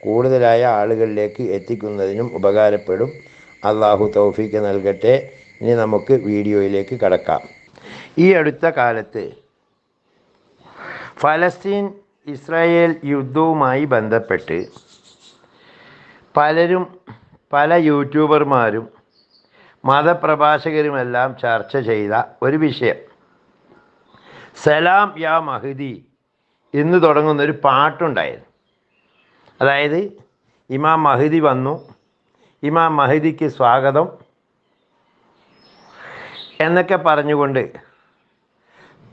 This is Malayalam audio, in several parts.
കൂടുതലായ ആളുകളിലേക്ക് എത്തിക്കുന്നതിനും ഉപകാരപ്പെടും. അള്ളാഹു തൗഫീക്ക് നൽകട്ടെ. ഇനി നമുക്ക് വീഡിയോയിലേക്ക് കടക്കാം. ഈ അടുത്ത കാലത്ത് ഫലസ്തീൻ ഇസ്രായേൽ യുദ്ധവുമായി ബന്ധപ്പെട്ട് പലരും പല യൂട്യൂബർമാരും മതപ്രഭാഷകരുമെല്ലാം ചർച്ച ചെയ്ത ഒരു വിഷയം. സലാം യാ മഹദി എന്ന് തുടങ്ങുന്നൊരു പാട്ടുണ്ടായിരുന്നു. അതായത് ഇമാം മഹദി വന്നു. ഇമാം മഹദിക്ക് സ്വാഗതം. എന്നൊക്കെ പറഞ്ഞുകൊണ്ട്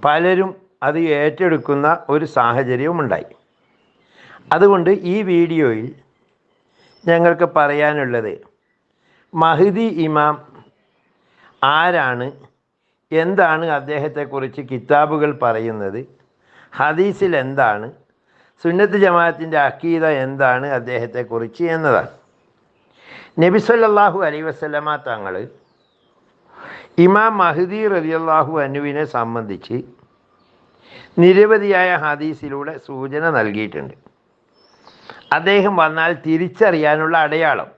പലരും അത് ഏറ്റെടുക്കുന്ന ഒരു സാഹചര്യവും ഉണ്ടായി. അതുകൊണ്ട് ഈ വീഡിയോയിൽ ഞങ്ങൾക്ക് പറയാനുള്ളത് മഹദി ഇമാം ആരാണ് എന്താണ് അദ്ദേഹത്തെക്കുറിച്ച് കിതാബുകൾ പറയുന്നത് ഹദീസിൽ എന്താണ് സുന്നത്ത് ജമാഅത്തിന്റെ അക്കീത എന്താണ് അദ്ദേഹത്തെക്കുറിച്ച് എന്നതാണ്. നബി സല്ലല്ലാഹു അലൈ വസല്ലമ തങ്ങൾ ഇമാം മഹദി റലിയല്ലാഹു അനുവിനെ സംബന്ധിച്ച് നിരവധിയായ ഹദീസിലൂടെ സൂചന നൽകിയിട്ടുണ്ട്. അദ്ദേഹം വന്നാൽ തിരിച്ചറിയാനുള്ള അടയാളം.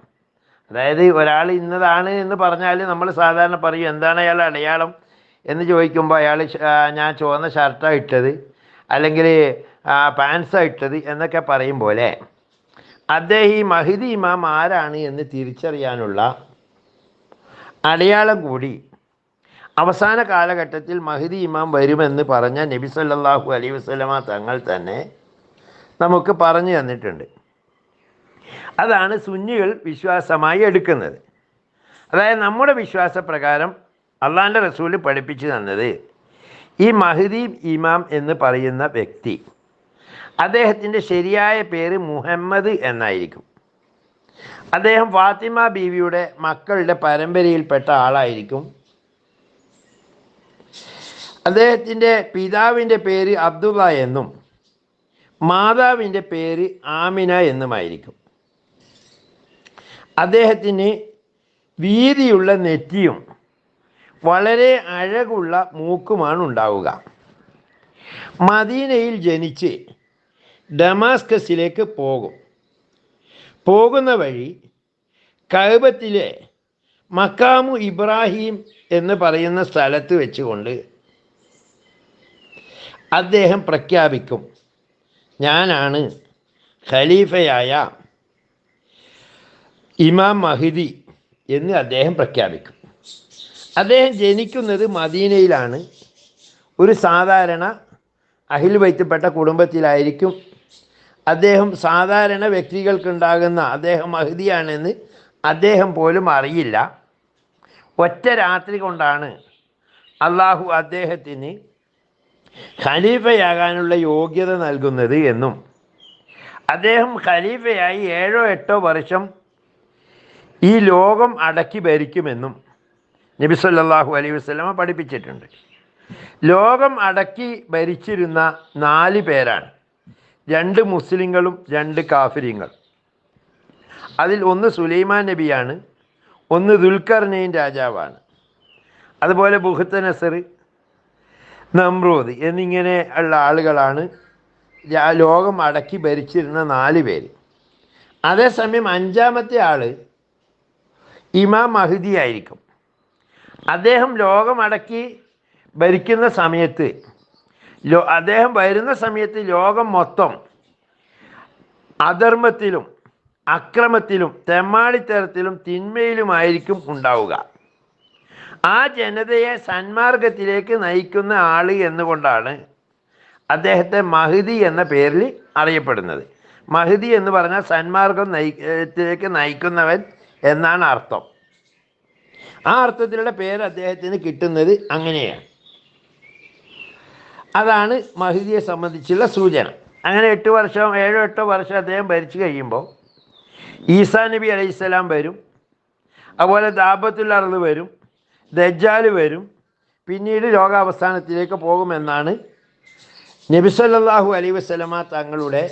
അതായത് ഒരാൾ ഇന്നതാണ് എന്ന് പറഞ്ഞാൽ നമ്മൾ സാധാരണ പറയും എന്താണ് അയാൾ അടയാളം? എന്ന് ചോദിക്കുമ്പോൾ അയാൾ ഞാൻ ചുവന്ന ഷർട്ടാണ് ഇട്ടത് അല്ലെങ്കിൽ പാൻസാണ് ഇട്ടത് എന്നൊക്കെ പറയും പോലെ അദ്ദേഹം ഈ മഹിദി ഇമാം ആരാണ് എന്ന് തിരിച്ചറിയാനുള്ള അടയാളം കൂടി അവസാന കാലഘട്ടത്തിൽ മഹിദി ഇമാം വരുമെന്ന് പറഞ്ഞ നബി സല്ലാഹു അലൈ വസ്ലമ തങ്ങൾ തന്നെ നമുക്ക് പറഞ്ഞു തന്നിട്ടുണ്ട്. അതാണ് സുന്നികൾ വിശ്വാസമായി എടുക്കുന്നത്. അതായത് നമ്മുടെ വിശ്വാസപ്രകാരം അള്ളാന്റെ റസൂൽ പഠിപ്പിച്ചു തന്നത് ഈ മഹദീം ഇമാം എന്ന് പറയുന്ന വ്യക്തി അദ്ദേഹത്തിന്റെ ശരിയായ പേര് മുഹമ്മദ് എന്നായിരിക്കും. അദ്ദേഹം ഫാത്തിമ ബീവിയുടെ മക്കളുടെ പരമ്പരയിൽപ്പെട്ട ആളായിരിക്കും. അദ്ദേഹത്തിന്റെ പിതാവിന്റെ പേര് അബ്ദുള്ള എന്നും മാതാവിന്റെ പേര് ആമിന എന്നുമായിരിക്കും. അദ്ദേഹത്തിന് വീതിയുള്ള നെറ്റിയും വളരെ അഴകുള്ള മൂക്കുമാണ് ഉണ്ടാവുക. മദീനയിൽ ജനിച്ച് ഡമാസ്കസിലേക്ക് പോകും. പോകുന്ന വഴി കഴുബത്തിലെ മക്കാമു ഇബ്രാഹിം എന്ന് പറയുന്ന സ്ഥലത്ത് വെച്ചുകൊണ്ട് അദ്ദേഹം പ്രഖ്യാപിക്കും. ഞാനാണ് ഖലീഫയായ ഇമാം മഹിദി എന്ന് അദ്ദേഹം പ്രഖ്യാപിക്കും. അദ്ദേഹം ജനിക്കുന്നത് മദീനയിലാണ്. ഒരു സാധാരണ അഹിൽ വൈത്തപ്പെട്ട കുടുംബത്തിലായിരിക്കും അദ്ദേഹം സാധാരണ വ്യക്തികൾക്കുണ്ടാകുന്ന അദ്ദേഹം അഹിതിയാണെന്ന് അദ്ദേഹം പോലും അറിയില്ല. ഒറ്റ രാത്രി കൊണ്ടാണ് അള്ളാഹു അദ്ദേഹത്തിന് ഖലീഫയാകാനുള്ള യോഗ്യത നൽകുന്നത് എന്നും. അദ്ദേഹം ഖലീഫയായി ഏഴോ എട്ടോ വർഷം ഈ ലോകം അടക്കി ഭരിക്കുമെന്നും നബി സല്ലല്ലാഹു അലൈഹി വസല്ലമ പഠിപ്പിച്ചിട്ടുണ്ട്. ലോകം അടക്കി ഭരിച്ചിരുന്ന നാല് പേരാണ്. രണ്ട് മുസ്ലിങ്ങളും രണ്ട് കാഫിര്യങ്ങൾ. അതിൽ ഒന്ന് സുലൈമാൻ നബിയാണ് ഒന്ന് ദുൽഖർനെയും രാജാവാണ്. അതുപോലെ ബുഹത്ത് നസർ നമ്രൂദ് എന്നിങ്ങനെ ഉള്ള ആളുകളാണ് ലോകം അടക്കി ഭരിച്ചിരുന്ന നാല് പേര്. അതേസമയം അഞ്ചാമത്തെ ആൾ ഇമാം മഹദി ആയിരിക്കും. അദ്ദേഹം ലോകം അടക്കി ഭരിക്കുന്ന സമയത്ത് ലോ അദ്ദേഹം വരുന്ന സമയത്ത് ലോകം മൊത്തം അധർമ്മത്തിലും അക്രമത്തിലും തെമ്മാടിത്തരത്തിലും തിന്മയിലുമായിരിക്കും ഉണ്ടാവുക. ആ ജനതയെ സന്മാർഗത്തിലേക്ക് നയിക്കുന്ന ആൾ എന്നുകൊണ്ടാണ് അദ്ദേഹത്തെ മഹിതി എന്ന പേരിൽ അറിയപ്പെടുന്നത്. മഹിതി എന്ന് പറഞ്ഞാൽ സന്മാർഗം നയിത്തിലേക്ക് നയിക്കുന്നവൻ എന്നാണ് അർത്ഥം. ആ അർത്ഥത്തിലുള്ള പേര് അദ്ദേഹത്തിന് കിട്ടുന്നത് അങ്ങനെയാണ്. അതാണ് മഹിദിയെ സംബന്ധിച്ചുള്ള സൂചന. അങ്ങനെ എട്ട് വർഷം ഏഴോ എട്ടോ വർഷം അദ്ദേഹം ഭരിച്ചു കഴിയുമ്പോൾ ഈസാ നബി അലൈഹിസ്സലാം വരും. അതുപോലെ അറുത് വരും ദജ്ജാൽ വരും. പിന്നീട് ലോകാവസാനത്തിലേക്ക് പോകുമെന്നാണ് നബി സല്ലല്ലാഹു അലൈഹി വസല്ലമ തങ്ങളുടെ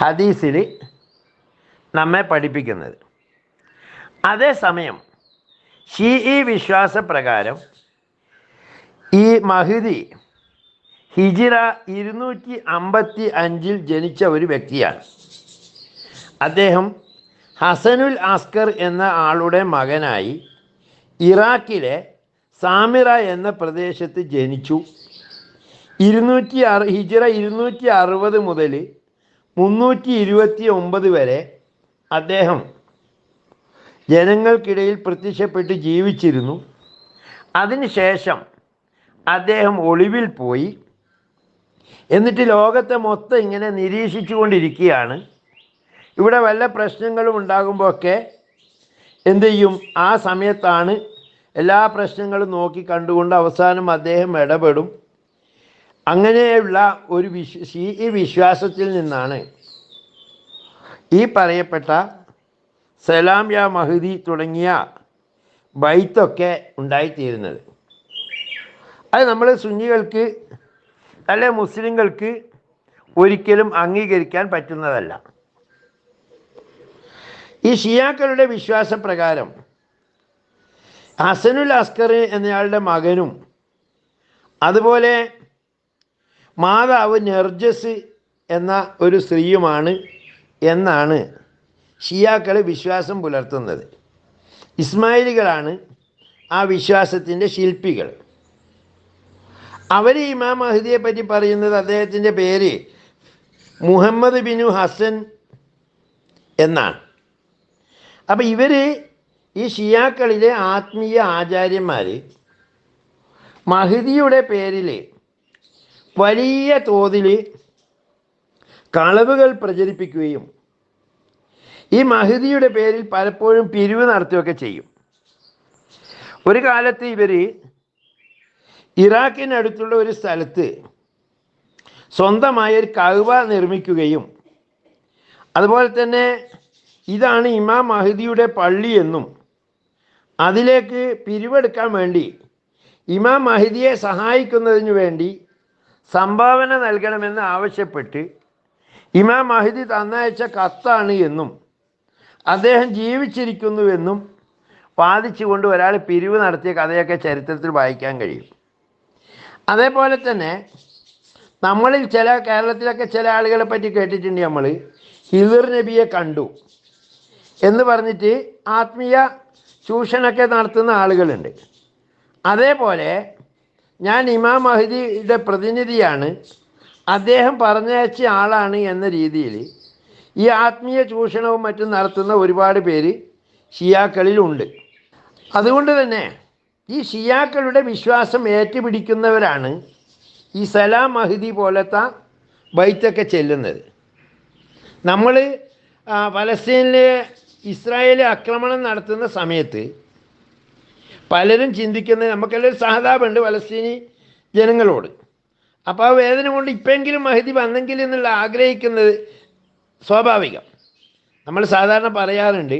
ഹദീസിൽ നമ്മെ പഠിപ്പിക്കുന്നത്. അതേസമയം ഷീഇ വിശ്വാസപ്രകാരം ഈ മഹദി ഹിജിറ ഇരുന്നൂറ്റി അമ്പത്തി അഞ്ചിൽ ജനിച്ച ഒരു വ്യക്തിയാണ്. അദ്ദേഹം ഹസനുൽ അസ്കർ എന്ന ആളുടെ മകനായി ഇറാഖിലെ സാമിറ എന്ന പ്രദേശത്ത് ജനിച്ചു. ഇരുന്നൂറ്റി അറു ഹിജിറ ഇരുന്നൂറ്റി അറുപത് മുതൽ മുന്നൂറ്റി ഇരുപത്തി ഒമ്പത് വരെ അദ്ദേഹം ജനങ്ങൾക്കിടയിൽ പ്രത്യക്ഷപ്പെട്ട് ജീവിച്ചിരുന്നു. അതിനുശേഷം അദ്ദേഹം ഒളിവിൽ പോയി. എന്നിട്ട് ലോകത്തെ മൊത്തം ഇങ്ങനെ നിരീക്ഷിച്ചു കൊണ്ടിരിക്കുകയാണ് ഇവിടെ വല്ല പ്രശ്നങ്ങളും ഉണ്ടാകുമ്പോഴൊക്കെ എന്തു ചെയ്യും? ആ സമയത്താണ് എല്ലാ പ്രശ്നങ്ങളും നോക്കി കണ്ടുകൊണ്ട് അവസാനം അദ്ദേഹം ഇടപെടും. അങ്ങനെയുള്ള ഒരു വിശ്വ ഈ വിശ്വാസത്തിൽ നിന്നാണ് ഈ പറയപ്പെട്ട സലാം യാ മഹദി തുടങ്ങിയ ബൈത്തൊക്കെ ഉണ്ടായിത്തീരുന്നത്. അത് നമ്മൾ സുന്നികൾക്ക് അല്ലെ മുസ്ലിങ്ങൾക്ക് ഒരിക്കലും അംഗീകരിക്കാൻ പറ്റുന്നതല്ല. ഈ ഷിയാക്കളുടെ വിശ്വാസപ്രകാരം ഹസനുൽ അസ്കർ എന്നയാളുടെ മകനും അതുപോലെ മാതാവ് നെർജസ് എന്ന ഒരു സ്ത്രീയുമാണ് എന്നാണ് ഷിയാക്കൾ വിശ്വാസം പുലർത്തുന്നത്. ഇസ്മായിലുകളാണ് ആ വിശ്വാസത്തിന്റെ ശില്പികൾ. അവർ ഇമാം മഹദിയെ പറ്റി പറയുന്നത് അദ്ദേഹത്തിന്റെ പേര് മുഹമ്മദ് ബിനു ഹസൻ എന്നാണ്. അപ്പം ഇവർ ഈ ഷിയാക്കളിലെ ആത്മീയ ആചാര്യന്മാർ മഹദിയുടെ പേരിൽ വലിയ തോതിൽ കളവുകൾ പ്രചരിപ്പിക്കുകയും ഈ മഹദിയുടെ പേരിൽ പലപ്പോഴും പിരിവ് നടത്തുകയൊക്കെ ചെയ്യും. ഒരു കാലത്ത് ഇവർ ഇറാഖിനടുത്തുള്ള ഒരു സ്ഥലത്ത് സ്വന്തമായ ഒരു കഴുവ നിർമ്മിക്കുകയും അതുപോലെ തന്നെ ഇതാണ് ഇമാം മഹദിയുടെ പള്ളി എന്നും അതിലേക്ക് പിരിവെടുക്കാൻ വേണ്ടി ഇമാം മഹദിയെ സഹായിക്കുന്നതിന് വേണ്ടി സംഭാവന നൽകണമെന്ന് ആവശ്യപ്പെട്ട് ഇമാം മഹദി തന്നയച്ച കത്താണ് എന്നും അദ്ദേഹം ജീവിച്ചിരിക്കുന്നുവെന്നും വാദിച്ചുകൊണ്ട് ഒരാൾ പിരിവ് നടത്തിയ കഥയൊക്കെ ചരിത്രത്തിൽ വായിക്കാൻ കഴിയും. അതേപോലെ തന്നെ നമ്മളിൽ ചില കേരളത്തിലൊക്കെ ചില ആളുകളെ പറ്റി കേട്ടിട്ടുണ്ട് നമ്മൾ. ഹിദർ നബിയെ കണ്ടു എന്ന് പറഞ്ഞിട്ട് ആത്മീയ ചൂഷണമൊക്കെ നടത്തുന്ന ആളുകളുണ്ട്. അതേപോലെ ഞാൻ ഇമാം മഹദിയുടെ പ്രതിനിധിയാണ്. അദ്ദേഹം പറഞ്ഞയച്ച ആളാണ് എന്ന രീതിയിൽ ഈ ആത്മീയ ചൂഷണവും മറ്റും നടത്തുന്ന ഒരുപാട് പേര് ഷിയാക്കളിലുണ്ട്. അതുകൊണ്ട് തന്നെ ഈ ഷിയാക്കളുടെ വിശ്വാസം ഏറ്റുപിടിക്കുന്നവരാണ് ഈ സലാം മഹദി പോലത്തെ ബൈത്തൊക്കെ ചെല്ലുന്നത്. നമ്മൾ പലസ്തീനിലെ ഇസ്രായേൽ ആക്രമണം നടത്തുന്ന സമയത്ത് പലരും ചിന്തിക്കുന്നത് നമുക്കെല്ലാം സഹതാപമുണ്ട് പലസ്തീനി ജനങ്ങളോട്. അപ്പോൾ ആ വേദന കൊണ്ട് ഇപ്പെങ്കിലും മഹദി വന്നെങ്കിൽ എന്നുള്ള ആഗ്രഹിക്കുന്നത് സ്വാഭാവികം. നമ്മൾ സാധാരണ പറയാറുണ്ട്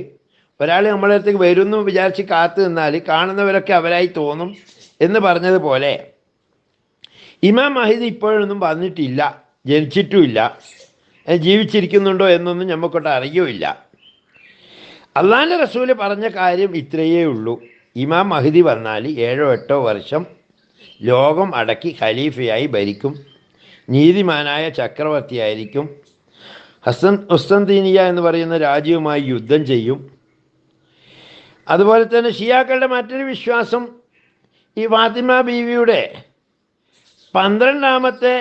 ഒരാൾ നമ്മളെ അടുത്തേക്ക് വരുന്നു വിചാരിച്ച് കാത്തു നിന്നാൽ കാണുന്നവരൊക്കെ അവരായി തോന്നും എന്ന് പറഞ്ഞതുപോലെ ഇമാം മഹിദ് ഇപ്പോഴൊന്നും വന്നിട്ടില്ല ജനിച്ചിട്ടുമില്ല ജീവിച്ചിരിക്കുന്നുണ്ടോ എന്നൊന്നും നമുക്കൊട്ട് അറിയുമില്ല. അള്ളാന്റെ റസൂൽ പറഞ്ഞ കാര്യം ഇത്രയേ ഉള്ളൂ. ഇമാം മഹിദി വന്നാൽ ഏഴോ എട്ടോ വർഷം ലോകം അടക്കി ഖലീഫയായി ഭരിക്കും നീതിമാനായ ചക്രവർത്തിയായിരിക്കും ഹസൻ ഉസ്തന്തീനിയ എന്ന് പറയുന്ന രാജ്യവുമായി യുദ്ധം ചെയ്യും അതുപോലെ തന്നെ ഷിയാക്കളുടെ മറ്റൊരു വിശ്വാസം ഈ ഫാത്തിമ ബീവിയുടെ പന്ത്രണ്ടാമത്തെ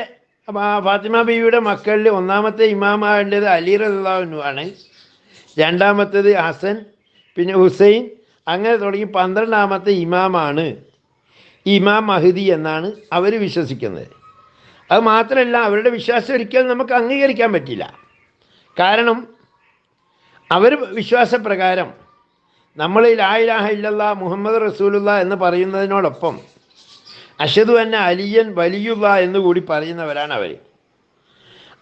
ഫാത്തിമ ബീവിയുടെ മക്കളിൽ ഒന്നാമത്തെ ഇമാമാകേണ്ടത് അലി റഹ്ലാവിനു രണ്ടാമത്തേത് ഹസൻ പിന്നെ ഹുസൈൻ അങ്ങനെ തുടങ്ങി പന്ത്രണ്ടാമത്തെ ഇമാമാണ്. ഇമാം മഹദി എന്നാണ് അവർ വിശ്വസിക്കുന്നത്. അത് മാത്രമല്ല അവരുടെ വിശ്വാസം ഒരിക്കലും നമുക്ക് അംഗീകരിക്കാൻ പറ്റില്ല. കാരണം അവർ വിശ്വാസപ്രകാരം നമ്മൾ ലായിലാഹ ഇല്ലല്ല മുഹമ്മദ് റസൂലുള്ള എന്ന് പറയുന്നതിനോടൊപ്പം അഷദു അന്ന അലിയൻ വലിയുള്ള എന്ന് കൂടി പറയുന്നവരാണ് അവർ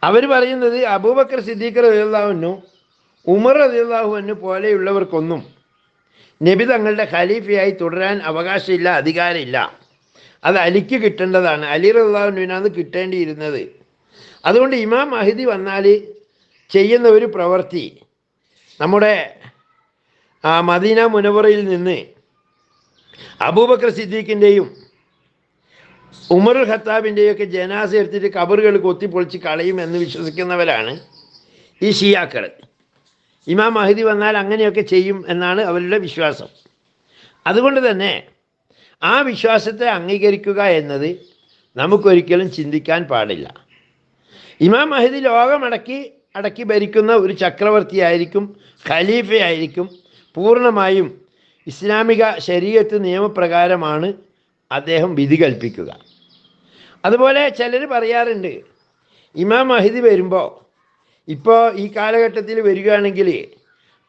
അവർ പറയുന്നത് അബൂബക്കർ സിദ്ദീഖർ അലിയുള്ളാഹുനു ഉമർ അലിയുള്ളാഹുവിനു പോലെയുള്ളവർക്കൊന്നും നബി തങ്ങളുടെ ഖലീഫയായി തുടരാൻ അവകാശമില്ല അധികാരമില്ല. അത് അലിക്ക് കിട്ടേണ്ടതാണ്. അലി റലിയുള്ളാഹുവിനാണ് കിട്ടേണ്ടിയിരുന്നത്. അതുകൊണ്ട് ഇമാം മഹിദി വന്നാൽ ചെയ്യുന്ന ഒരു പ്രവൃത്തി നമ്മുടെ ആ മദീന മുനവറയിൽ നിന്ന് അബൂബക്കർ സിദ്ദീഖിന്റെയും ഉമർ ഖത്താബിന്റെയൊക്കെ ജനാസ എടുത്തിട്ട് കബറുകൾ കൊത്തിപ്പൊളിച്ച് കളയും എന്ന് വിശ്വസിക്കുന്നവരാണ് ഈ ഷിയാക്കൾ. ഇമാം മഹദി വന്നാൽ അങ്ങനെയൊക്കെ ചെയ്യും എന്നാണ് അവരുടെ വിശ്വാസം. അതുകൊണ്ട് തന്നെ ആ വിശ്വാസത്തെ അംഗീകരിക്കുക എന്നത് നമുക്കൊരിക്കലും ചിന്തിക്കാൻ പാടില്ല. ഇമാം മഹദി ലോകമടക്കി അടക്കി ഭരിക്കുന്ന ഒരു ചക്രവർത്തിയായിരിക്കും ഖലീഫയായിരിക്കും പൂർണമായും ഇസ്ലാമിക ശരീരത്ത് നിയമപ്രകാരമാണ് അദ്ദേഹം വിധി കൽപ്പിക്കുക. അതുപോലെ ചിലർ പറയാറുണ്ട് ഇമാം അഹിദി വരുമ്പോൾ ഇപ്പോൾ ഈ കാലഘട്ടത്തിൽ വരികയാണെങ്കിൽ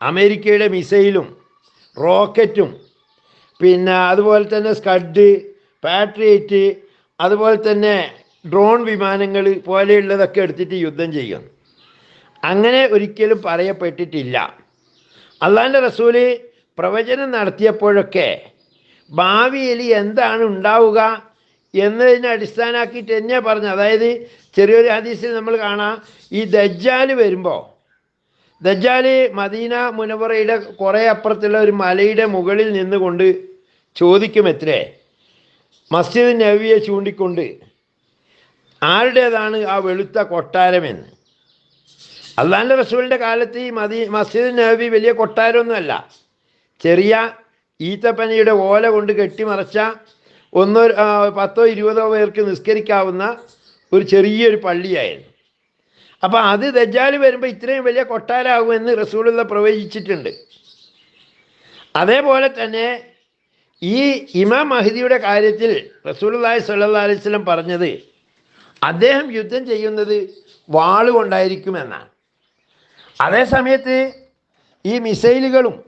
അമേരിക്കയുടെ മിസൈലും റോക്കറ്റും പിന്നെ അതുപോലെ തന്നെ സ്കഡ് പാട്രിയേറ്റ് അതുപോലെ തന്നെ ഡ്രോൺ വിമാനങ്ങൾ പോലെയുള്ളതൊക്കെ എടുത്തിട്ട് യുദ്ധം ചെയ്യും അങ്ങനെ ഒരിക്കലും പറയപ്പെട്ടിട്ടില്ല. അള്ളാന്റെ റസൂൽ പ്രവചനം നടത്തിയപ്പോഴൊക്കെ ഭാവിയിൽ എന്താണ് ഉണ്ടാവുക എന്നതിനെ അടിസ്ഥാനമാക്കിയിട്ട് തന്നെയാണ് പറഞ്ഞത്? അതായത് ചെറിയൊരു ഹദീസിൽ നമ്മൾ കാണാം ഈ ദജ്ജാൽ വരുമ്പോൾ ദജ്ജാൽ മദീന മുനവറയുടെ കുറേ അപ്പുറത്തുള്ള ഒരു മലയുടെ മുകളിൽ നിന്നുകൊണ്ട് ചോദിക്കും എത്രേ മസ്ജിദ് നബിയെ ചൂണ്ടിക്കൊണ്ട് ആരുടേതാണ് ആ വെളുത്ത കൊട്ടാരമെന്ന്? അള്ളാന്റെ റസൂലിന്റെ കാലത്ത് ഈ മദീ മസ്ജിദ് നബി വലിയ കൊട്ടാരമൊന്നുമല്ല. ചെറിയ ഈത്തപ്പനയുടെ ഓല കൊണ്ട് കെട്ടിമറച്ച ഒന്നോ പത്തോ ഇരുപതോ പേർക്ക് നിസ്കരിക്കാവുന്ന ഒരു ചെറിയൊരു പള്ളിയായിരുന്നു. അപ്പം അത് ദജ്ജാൽ വരുമ്പോൾ ഇത്രയും വലിയ കൊട്ടാരമാകുമെന്ന് റസൂലുള്ള പ്രവചിച്ചിട്ടുണ്ട്. അതേപോലെ തന്നെ ഈ ഇമാം മഹദിയുടെ കാര്യത്തിൽ റസൂലുള്ളാഹി സ്വല്ലല്ലാഹി അലൈഹി വസല്ലം പറഞ്ഞത് അദ്ദേഹം യുദ്ധം ചെയ്യുന്നത് വാളുകൊണ്ടായിരിക്കുമെന്നാണ്. അതേ സമയത്ത് ഈ മിസൈലുകളും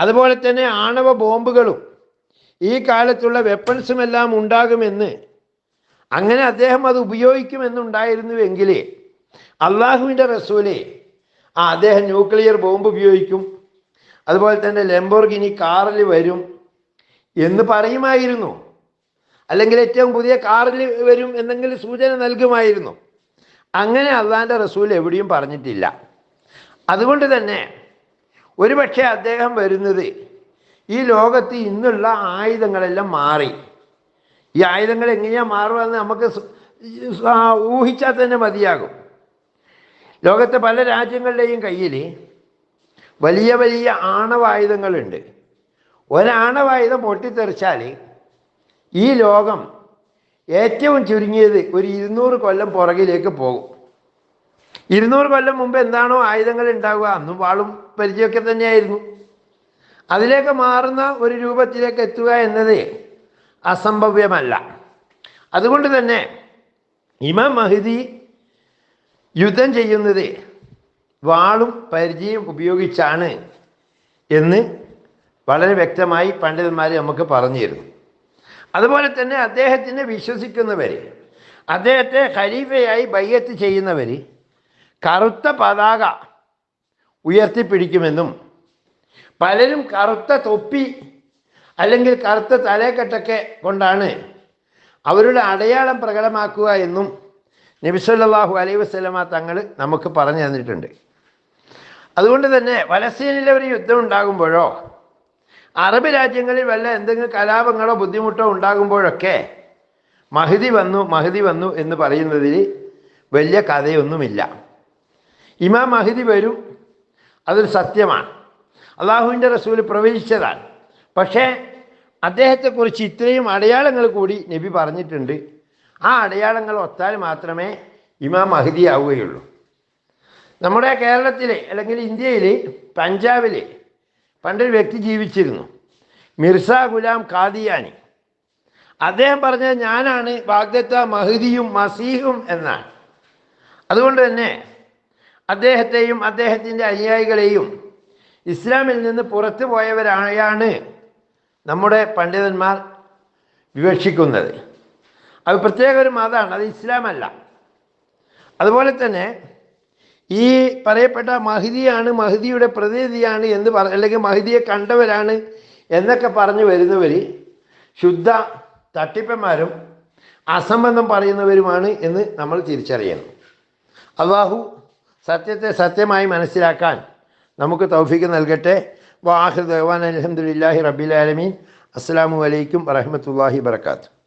അതുപോലെ തന്നെ ആണവ ബോംബുകളും ഈ കാലത്തുള്ള വെപ്പൺസും എല്ലാം ഉണ്ടാകുമെന്ന് അങ്ങനെ അദ്ദേഹം അത് ഉപയോഗിക്കുമെന്നുണ്ടായിരുന്നുവെങ്കിൽ അള്ളാഹുവിന്റെ റസൂൽ ആ അദ്ദേഹം ന്യൂക്ലിയർ ബോംബ് ഉപയോഗിക്കും അതുപോലെ തന്നെ ലെംബോർഗിനി കാറിൽ വരും എന്ന് പറയുമായിരുന്നു. അല്ലെങ്കിൽ ഏറ്റവും പുതിയ കാറിൽ വരും എന്തെങ്കിലും സൂചന നൽകുമായിരുന്നു. അങ്ങനെ അള്ളാഹിന്റെ റസൂൽ എവിടെയും പറഞ്ഞിട്ടില്ല. അതുകൊണ്ട് തന്നെ ഒരുപക്ഷെ അദ്ദേഹം വരുന്നത് ഈ ലോകത്ത് ഇന്നുള്ള ആയുധങ്ങളെല്ലാം മാറി. ഈ ആയുധങ്ങൾ എങ്ങനെയാണ് മാറുകയെന്ന് നമുക്ക് ഊഹിച്ചാൽ തന്നെ മതിയാകും. ലോകത്തെ പല രാജ്യങ്ങളുടെയും കയ്യിൽ വലിയ വലിയ ആണവായുധങ്ങളുണ്ട്. ഒരാണവായുധം പൊട്ടിത്തെറിച്ചാൽ ഈ ലോകം ഏറ്റവും ചുരുങ്ങിയത് ഒരു ഇരുന്നൂറ് കൊല്ലം പുറകിലേക്ക് പോകും. ഇരുന്നൂറ് കൊല്ലം മുമ്പ് എന്താണോ ആയുധങ്ങൾ ഉണ്ടാവുക അന്നും വാളും പരിചയമൊക്കെ തന്നെയായിരുന്നു. അതിലേക്ക് മാറുന്ന ഒരു രൂപത്തിലേക്ക് എത്തുക എന്നത് അസംഭവ്യമല്ല. അതുകൊണ്ട് തന്നെ ഇമാം മഹദി യുദ്ധം ചെയ്യുന്നത് വാളും പരിചയം ഉപയോഗിച്ചാണ് എന്ന് വളരെ വ്യക്തമായി പണ്ഡിതന്മാർ നമുക്ക് പറഞ്ഞു തരുന്നു. അതുപോലെ തന്നെ അദ്ദേഹത്തിനെ വിശ്വസിക്കുന്നവർ അദ്ദേഹത്തെ ഖലീഫയായി ബയ്യത്ത് ചെയ്യുന്നവർ കറുത്ത പതാക ഉയർത്തിപ്പിടിക്കുമെന്നും പലരും കറുത്ത തൊപ്പി അല്ലെങ്കിൽ കറുത്ത തലക്കെട്ടൊക്കെ കൊണ്ടാണ് അവരുടെ അടയാളം പ്രകടമാക്കുക എന്നും നബിസല്ലാഹു അലൈ വസ്ലമ തങ്ങൾ നമുക്ക് പറഞ്ഞു തന്നിട്ടുണ്ട്. അതുകൊണ്ട് തന്നെ പലസ്തീനിലെ ഒരു യുദ്ധം ഉണ്ടാകുമ്പോഴോ അറബ് രാജ്യങ്ങളിൽ വല്ല എന്തെങ്കിലും കലാപങ്ങളോ ബുദ്ധിമുട്ടോ ഉണ്ടാകുമ്പോഴൊക്കെ മഹതി വന്നു മഹതി വന്നു എന്ന് പറയുന്നതിൽ വലിയ കഥയൊന്നുമില്ല. ഇമാം മഹതി വരും. അതൊരു സത്യമാണ്. അള്ളാഹുവിന്റെ റസൂൽ പ്രവചിച്ചതാണ്. പക്ഷേ അദ്ദേഹത്തെക്കുറിച്ച് ഇത്രയും അടയാളങ്ങൾ കൂടി നബി പറഞ്ഞിട്ടുണ്ട്. ആ അടയാളങ്ങൾ ഒത്താൽ മാത്രമേ ഇമാം മഹദി ആവുകയുള്ളൂ. നമ്മുടെ കേരളത്തിലെ അല്ലെങ്കിൽ ഇന്ത്യയിൽ പഞ്ചാബിൽ പണ്ടൊരു വ്യക്തി ജീവിച്ചിരുന്നു. മിർസ ഗുലാം ഖാദിയാനി. അദ്ദേഹം പറഞ്ഞത് ഞാനാണ് ബാഗ്ദത്ത മഹദിയും മസീഹും എന്നാണ്. അതുകൊണ്ട് തന്നെ അദ്ദേഹത്തെയും അദ്ദേഹത്തിന്റെ അനുയായികളെയും ഇസ്ലാമിൽ നിന്ന് പുറത്തു പോയവരായാണ് നമ്മുടെ പണ്ഡിതന്മാർ വിവക്ഷിക്കുന്നത്. അത് പ്രത്യേക ഒരു മതമാണ് അത് ഇസ്ലാമല്ല. അതുപോലെ തന്നെ ഈ പറയപ്പെട്ട മഹദിയാണ് മഹദിയുടെ പ്രതിനിധിയാണ് എന്ന് പറ അല്ലെങ്കിൽ മഹദിയെ കണ്ടവരാണ് എന്നൊക്കെ പറഞ്ഞു വരുന്നവർ ശുദ്ധ തട്ടിപ്പന്മാരും അസംബന്ധം പറയുന്നവരുമാണ് എന്ന് നമ്മൾ തിരിച്ചറിയണം. അള്ളാഹു സത്യത്തെ സത്യമായി മനസ്സിലാക്കാൻ നമുക്ക് തൗഫീക്ക് നൽകട്ടെ. വാഹിർ ദേവാൻ അലഹമുല്ലാഹി റബിലാലമീൻ അസ്സാം വലൈക്കും വറഹമത്തല്ലാഹി വർക്കാത്തു